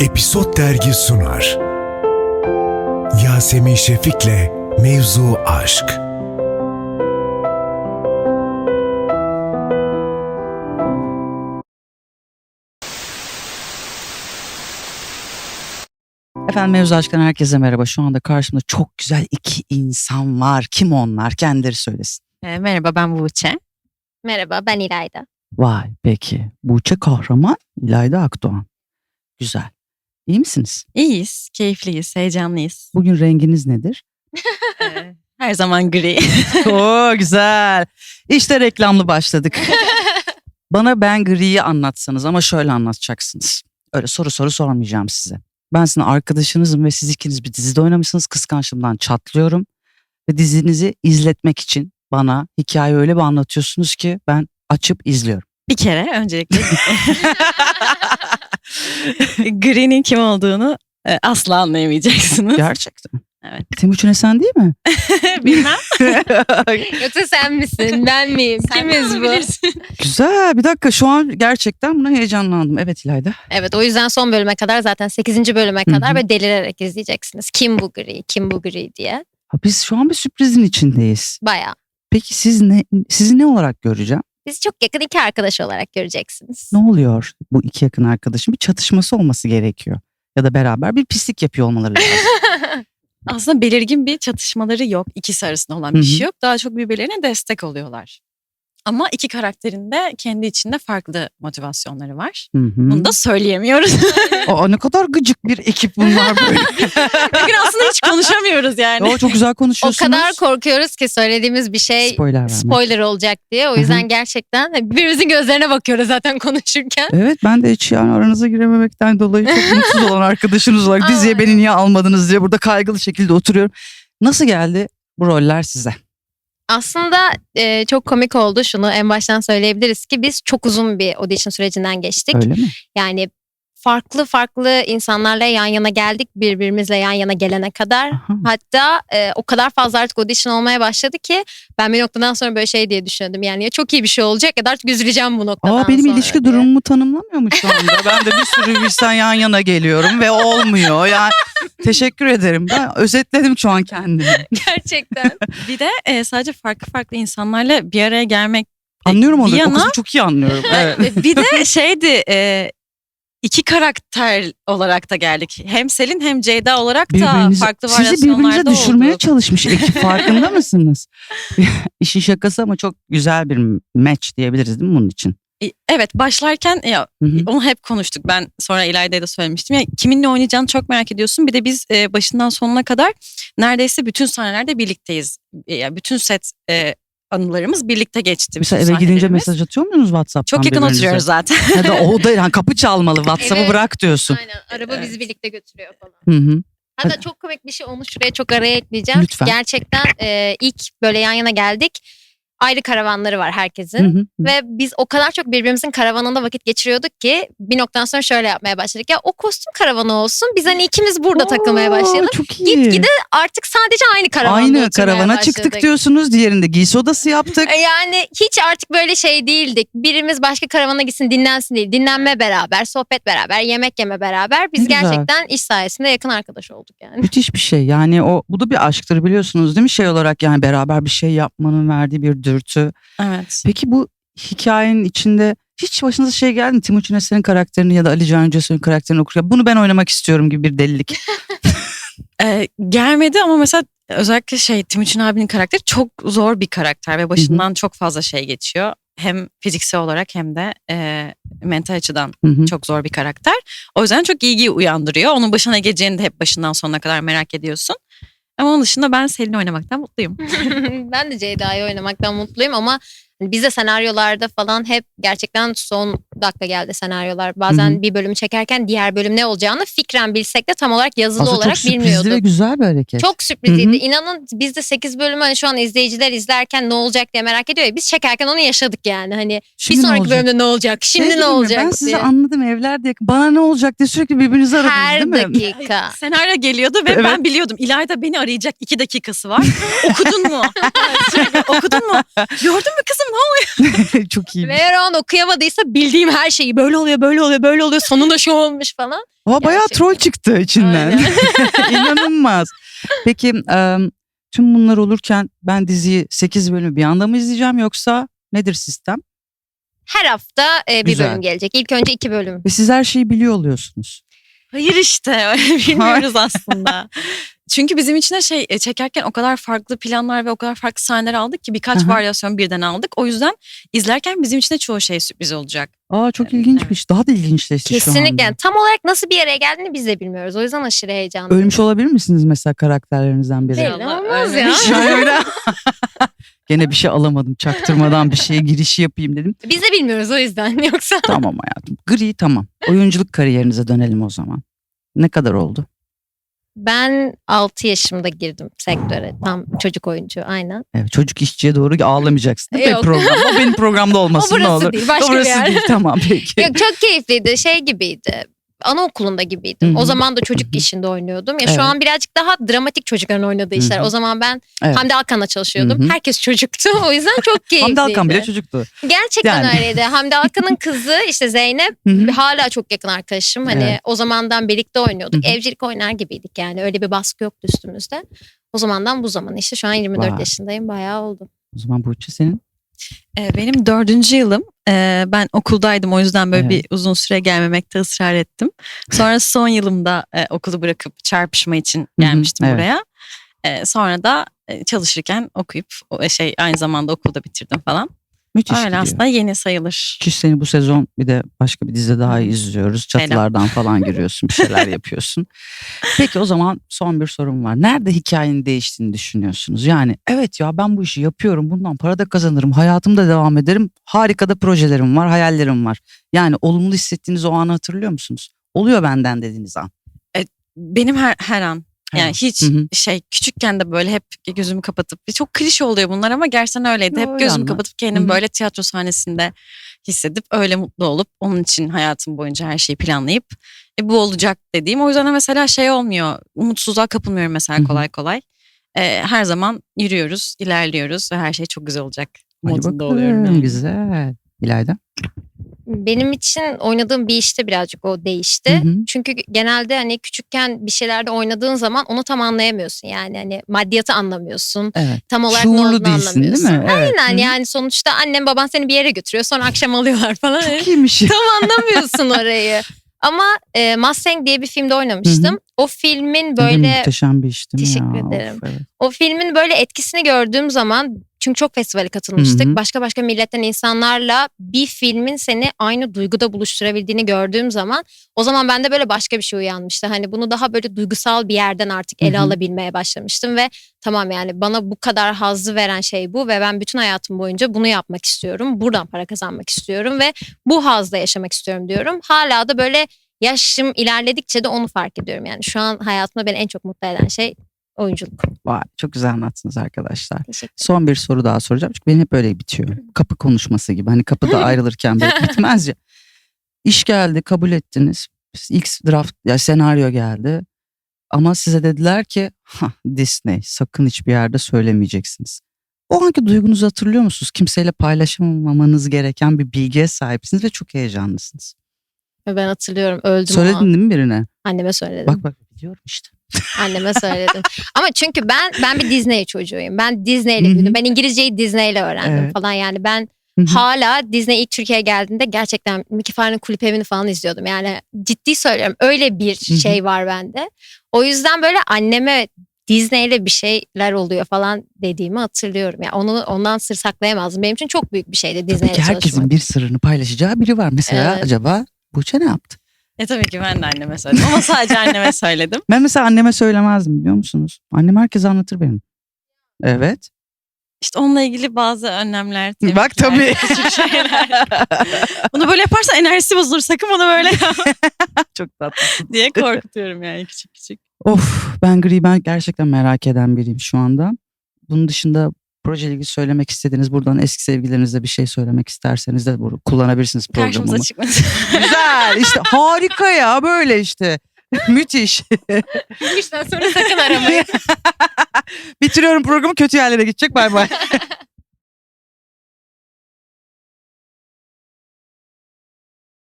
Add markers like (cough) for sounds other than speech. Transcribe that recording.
Episod Dergi sunar. Yasemin Şefik'le Mevzu Aşk. Efendim mevzu aşkına herkese merhaba. Şu anda karşımda çok güzel iki insan var. Kim onlar? Kendileri söylesin. E, merhaba ben Buğçe. Merhaba ben İlayda. Vay peki. Buğçe Kahraman, İlayda Akdoğan. Güzel. İyi misiniz? İyiyiz, keyifliyiz, heyecanlıyız. Bugün renginiz nedir? (laughs) Her zaman gri. (laughs) Oo güzel. İşte reklamlı başladık. (laughs) Bana ben griyi anlatsanız ama şöyle anlatacaksınız. Öyle soru soru sormayacağım size. Ben sizin arkadaşınızım ve siz ikiniz bir dizide oynamışsınız. Kıskançlığımdan çatlıyorum. Ve dizinizi izletmek için bana hikaye öyle bir anlatıyorsunuz ki ben açıp izliyorum. Bir kere öncelikle (laughs) Gri'nin kim olduğunu e, asla anlayamayacaksınız. Gerçekten. Evet. Timuçin Esen değil mi? (laughs) Bilmem. (laughs) Yoksa sen misin ben miyim? Kimiz bu? Güzel. Bir dakika şu an gerçekten buna heyecanlandım. Evet İlayda. Evet o yüzden son bölüme kadar zaten 8. bölüme kadar böyle delirerek izleyeceksiniz. Kim bu gri? Kim bu gri diye. Ha, Biz şu an bir sürprizin içindeyiz. Baya. Peki siz ne sizi ne olarak göreceğim? Biz çok yakın iki arkadaş olarak göreceksiniz. Ne oluyor bu iki yakın arkadaşın? Bir çatışması olması gerekiyor. Ya da beraber bir pislik yapıyor olmaları lazım. (laughs) Aslında belirgin bir çatışmaları yok. İkisi arasında olan bir hı. şey yok. Daha çok birbirlerine destek oluyorlar. Ama iki karakterin de kendi içinde farklı motivasyonları var. Hı hı. Bunu da söyleyemiyoruz. Aa, ne kadar gıcık bir ekip bunlar böyle. (laughs) Bugün aslında hiç konuşamıyoruz yani. Yo, çok güzel o konuşuyorsunuz. kadar korkuyoruz ki söylediğimiz bir şey Spoiler spoiler olacak diye. O Hı hı. yüzden gerçekten birbirimizin gözlerine bakıyoruz zaten konuşurken. Evet ben de hiç yani aranıza girememekten dolayı çok (laughs) mutsuz olan arkadaşınız olarak diziye Ay. beni niye almadınız diye burada kaygılı şekilde oturuyorum. Nasıl geldi bu roller size? Aslında e, çok komik oldu şunu en baştan söyleyebiliriz ki biz çok uzun bir audition sürecinden geçtik. Öyle mi? Yani farklı farklı insanlarla yan yana geldik birbirimizle yan yana gelene kadar. Aha. Hatta e, o kadar fazla artık audition olmaya başladı ki ben bir noktadan sonra böyle şey diye düşünüyordum. Yani ya çok iyi bir şey olacak ya da artık üzüleceğim bu noktadan Aa benim sonra ilişki diye. durumumu tanımlamıyor mu şu anda? (laughs) Ben de bir sürü birsen yan yana geliyorum ve olmuyor. Yani teşekkür ederim. Ben özetledim şu an kendimi. (laughs) Gerçekten. Bir de e, sadece farklı farklı insanlarla bir araya gelmek Anlıyorum onu. O yana- kısmı çok iyi anlıyorum. (laughs) Evet. E, bir de şeydi e, iki karakter olarak da geldik. Hem Selin hem Ceyda olarak da farklı sizi birbirinize varyasyonlarda düşürmeye oldu. (laughs) çalışmış ekip farkında mısınız? İşin şakası ama çok güzel bir match diyebiliriz değil mi bunun için? E, Evet başlarken ya Hı hı. onu hep konuştuk. Ben sonra İlayda'ya da söylemiştim. Ya, kiminle oynayacağını çok merak ediyorsun. Bir de biz e, başından sonuna kadar neredeyse bütün sahnelerde birlikteyiz. E, yani bütün set e, anılarımız birlikte geçti. Mesela eve gidince mesaj atıyor musunuz WhatsApp'tan Çok yakın oturuyoruz zaten. Ya da o da yani kapı çalmalı (laughs) WhatsApp'ı Evet. bırak diyorsun. Aynen araba Evet. bizi birlikte götürüyor falan. Hı hı. Hatta çok komik bir şey onu şuraya çok araya ekleyeceğim. Lütfen. Gerçekten e, ilk böyle yan yana geldik. Ayrı karavanları var herkesin. Hı hı. Ve biz o kadar çok birbirimizin karavanında vakit geçiriyorduk ki bir noktadan sonra şöyle yapmaya başladık. Ya o kostüm karavanı olsun biz hani ikimiz burada takılmaya Oo, başlayalım. Çok iyi. Gitgide artık sadece aynı karavanda Aynı karavana başladık. çıktık diyorsunuz. Diğerinde giysi odası yaptık. (laughs) Yani hiç artık böyle şey değildik. Birimiz başka karavana gitsin dinlensin değil. Dinlenme beraber, sohbet beraber, yemek yeme beraber. Biz Ne güzel. gerçekten iş sayesinde yakın arkadaş olduk yani. Müthiş bir şey. Yani o bu da bir aşktır biliyorsunuz değil mi? Şey olarak yani beraber bir şey yapmanın verdiği bir dürtü. Evet. Peki bu hikayenin içinde hiç başınıza şey geldi mi? Timuçin Esen'in karakterini ya da Ali Can Cesur'un karakterini okurken bunu ben oynamak istiyorum gibi bir delilik. (laughs) Ee, gelmedi ama mesela özellikle şey Timuçin abinin karakteri çok zor bir karakter ve başından çok fazla şey geçiyor. Hem fiziksel olarak hem de e, mental açıdan Hı hı. çok zor bir karakter. O yüzden çok ilgi uyandırıyor. Onun başına geleceğini de hep başından sonuna kadar merak ediyorsun. Ama onun dışında ben Selin'i oynamaktan mutluyum. (laughs) ben de Ceyda'yı oynamaktan mutluyum ama biz de senaryolarda falan hep gerçekten son dakika geldi senaryolar. Bazen Hı hı. bir bölümü çekerken diğer bölüm ne olacağını fikren bilsek de tam olarak yazılı Aslında olarak çok sürprizli bilmiyorduk. ve güzel bir hareket. Çok sürprizliydi. Hı hı. İnanın biz de 8 bölümü hani şu an izleyiciler izlerken ne olacak diye merak ediyor ya. Biz çekerken onu yaşadık yani. Hani Şimdi bir ne sonraki olacak? bölümde ne olacak? Şimdi Şey ne mi? olacak Ben sizi diye. anladım evlerde yakın. Bana ne olacak diye sürekli birbirinizi aradınız Her değil mi? dakika. (laughs) Senaryo geliyordu ve Evet. ben biliyordum. İlayda beni arayacak iki dakikası var. Okudun mu? (laughs) Okudun mu? Gördün mü kızım (laughs) Çok iyi. Ve eğer o an okuyamadıysa bildiğim her şeyi böyle oluyor böyle oluyor böyle oluyor sonunda şu olmuş falan. Ama bayağı Gerçekten. troll çıktı içinden. (laughs) İnanılmaz. Peki tüm bunlar olurken ben diziyi 8 bölümü bir anda mı izleyeceğim yoksa nedir sistem? Her hafta e, bir Güzel. bölüm gelecek. İlk önce iki bölüm. Ve siz her şeyi biliyor oluyorsunuz. Hayır işte bilmiyoruz (laughs) aslında. Çünkü bizim için de şey e, çekerken o kadar farklı planlar ve o kadar farklı sahneler aldık ki birkaç varyasyon birden aldık. O yüzden izlerken bizim için de çoğu şey sürpriz olacak. Aa çok Evet, ilginçmiş. Daha da ilginçleşti şu Kesinlikle. anda. Yani tam olarak nasıl bir yere geldiğini biz de bilmiyoruz. O yüzden aşırı heyecanlı. Ölmüş olabilir misiniz mesela karakterlerinizden biri? Değil, olmaz ya. ölmemiş. Yani öyle. Gene bir şey alamadım. Çaktırmadan bir şeye giriş yapayım dedim. Biz de bilmiyoruz o yüzden. (laughs) Yoksa Tamam hayatım. Gri tamam. Oyunculuk kariyerinize dönelim o zaman. Ne kadar oldu? Ben 6 yaşımda girdim sektöre. Tam çocuk oyuncu aynen. Evet, çocuk işçiye doğru ağlamayacaksın. Değil mi Yok. programda? O benim programda O (laughs) olmasın burası ne olur. değil başka Orası bir yer. değil tamam peki. Yok, çok keyifliydi. Şey gibiydi. Anaokulunda gibiydim. Hı hı. O zaman da çocuk işinde oynuyordum. Ya Evet. şu an birazcık daha dramatik çocukların oynadığı işler. hı. O zaman ben Evet. Hamdi Alkan'la çalışıyordum. Hı hı. Herkes çocuktu. (laughs) O yüzden çok keyifliydi. Hamdi Alkan bile çocuktu. Gerçekten Yani. öyleydi. Hamdi Alkan'ın kızı işte Zeynep Hı hı. hala çok yakın arkadaşım. Hani Evet. o zamandan birlikte oynuyorduk. Hı hı. Evcilik oynar gibiydik yani. Öyle bir baskı yoktu üstümüzde. O zamandan bu zaman işte şu an 24 Vay. yaşındayım. Bayağı oldu. O zaman Burçin senin. Ee, benim dördüncü yılım. Ee, ben okuldaydım o yüzden böyle Evet. bir uzun süre gelmemekte ısrar ettim. Sonra son yılımda e, okulu bırakıp çarpışma için gelmiştim evet. buraya. Ee, sonra da e, çalışırken okuyup o şey aynı zamanda okulda bitirdim falan. Müthiş Öyle gidiyor. aslında yeni sayılır. Ki seni bu sezon bir de başka bir dizide daha iyi izliyoruz. Çatılardan falan giriyorsun bir şeyler (laughs) yapıyorsun. Peki o zaman son bir sorum var. Nerede hikayenin değiştiğini düşünüyorsunuz? Yani evet ya ben bu işi yapıyorum. Bundan para da kazanırım. Hayatımda devam ederim. Harika da projelerim var, hayallerim var. Yani olumlu hissettiğiniz o anı hatırlıyor musunuz? Oluyor benden dediğiniz an. Benim her, her an yani an. hiç Hı hı. şey küçükken de böyle hep gözümü kapatıp çok klişe oluyor bunlar ama gerçekten öyleydi. Hep öyle gözümü anla. kapatıp kendim Hı hı. böyle tiyatro sahnesinde hissedip öyle mutlu olup onun için hayatım boyunca her şeyi planlayıp e, bu olacak dediğim. O yüzden de mesela şey olmuyor. Umutsuzluğa kapılmıyorum mesela kolay kolay. E, her zaman yürüyoruz, ilerliyoruz ve her şey çok güzel olacak. Modunda oluyorum. yani. Güzel. İlayda. Benim için oynadığım bir işte birazcık o değişti. Hı hı. Çünkü genelde hani küçükken bir şeylerde oynadığın zaman onu tam anlayamıyorsun. Yani hani maddiyatı anlamıyorsun. Evet. Tam olarak ne Şuurlu olduğunu değilsin değil anlamıyorsun. mi? Evet. Aynen Hı hı. yani sonuçta annem baban seni bir yere götürüyor sonra akşam (laughs) alıyorlar falan. Çok iyiymiş. (laughs) tam anlamıyorsun orayı. Ama e, Mustang diye bir filmde oynamıştım. O filmin Böyle böyle muhteşem bir iş değil mi Teşekkür ya? Of, ederim. evet. o filmin böyle etkisini gördüğüm zaman çünkü çok festivale katılmıştık. Hı hı. Başka başka milletten insanlarla bir filmin seni aynı duyguda buluşturabildiğini gördüğüm zaman o zaman bende böyle başka bir şey uyanmıştı. Hani bunu daha böyle duygusal bir yerden artık ele Hı hı. alabilmeye başlamıştım ve tamam yani bana bu kadar hazzı veren şey bu ve ben bütün hayatım boyunca bunu yapmak istiyorum. Buradan para kazanmak istiyorum ve bu hazda yaşamak istiyorum diyorum. Hala da böyle yaşım ilerledikçe de onu fark ediyorum. Yani şu an hayatımda beni en çok mutlu eden şey oyunculuk. Vay, çok güzel anlattınız arkadaşlar. Son bir soru daha soracağım. Çünkü benim hep öyle bitiyor. Kapı konuşması gibi. Hani kapıda (laughs) ayrılırken böyle (laughs) bitmez ya. İş geldi, kabul ettiniz. İlk draft, ya senaryo geldi. Ama size dediler ki "Hah, Disney sakın hiçbir yerde söylemeyeceksiniz. O anki duygunuzu hatırlıyor musunuz? Kimseyle paylaşamamanız gereken bir bilgiye sahipsiniz ve çok heyecanlısınız. Ben hatırlıyorum öldüm Söyledin an. değil mi birine? Anneme söyledim. Bak bak biliyorum işte. Anneme söyledim. (laughs) Ama çünkü ben ben bir Disney çocuğuyum. Ben Disney ile Hı hı. büyüdüm. Ben İngilizceyi Disney ile öğrendim Evet. falan. Yani ben hala Disney ilk Türkiye'ye geldiğinde gerçekten Mickey Far'ın kulüp evini falan izliyordum. Yani ciddi söylüyorum. Öyle bir şey var bende. O yüzden böyle anneme Disney ile bir şeyler oluyor falan dediğimi hatırlıyorum. Yani onu ondan sır saklayamazdım. Benim için çok büyük bir şeydi Disney Tabii ile ki herkesin çalışmak. bir sırrını paylaşacağı biri var. Mesela Evet. acaba Buğçe ne yaptı? E tabii ki ben de anneme söyledim ama sadece anneme söyledim. Ben mesela anneme söylemezdim biliyor musunuz? Annem herkese anlatır benim. Evet. İşte onunla ilgili bazı önlemler. Bak tebrikler, tabii. Küçük şeyler. Bunu böyle yaparsan enerjisi bozulur sakın bunu böyle (laughs) Çok tatlı. diye korkutuyorum yani küçük küçük. Of ben gri ben gerçekten merak eden biriyim şu anda. Bunun dışında projeyle ilgili söylemek istediğiniz buradan eski sevgilerinizle bir şey söylemek isterseniz de bunu kullanabilirsiniz programımı. Karşımıza çıkmasın. (laughs) Güzel işte harika ya böyle işte. (laughs) Müthiş. İşten sonra sakın aramayın. (laughs) Bitiriyorum programı kötü yerlere gidecek bay bay.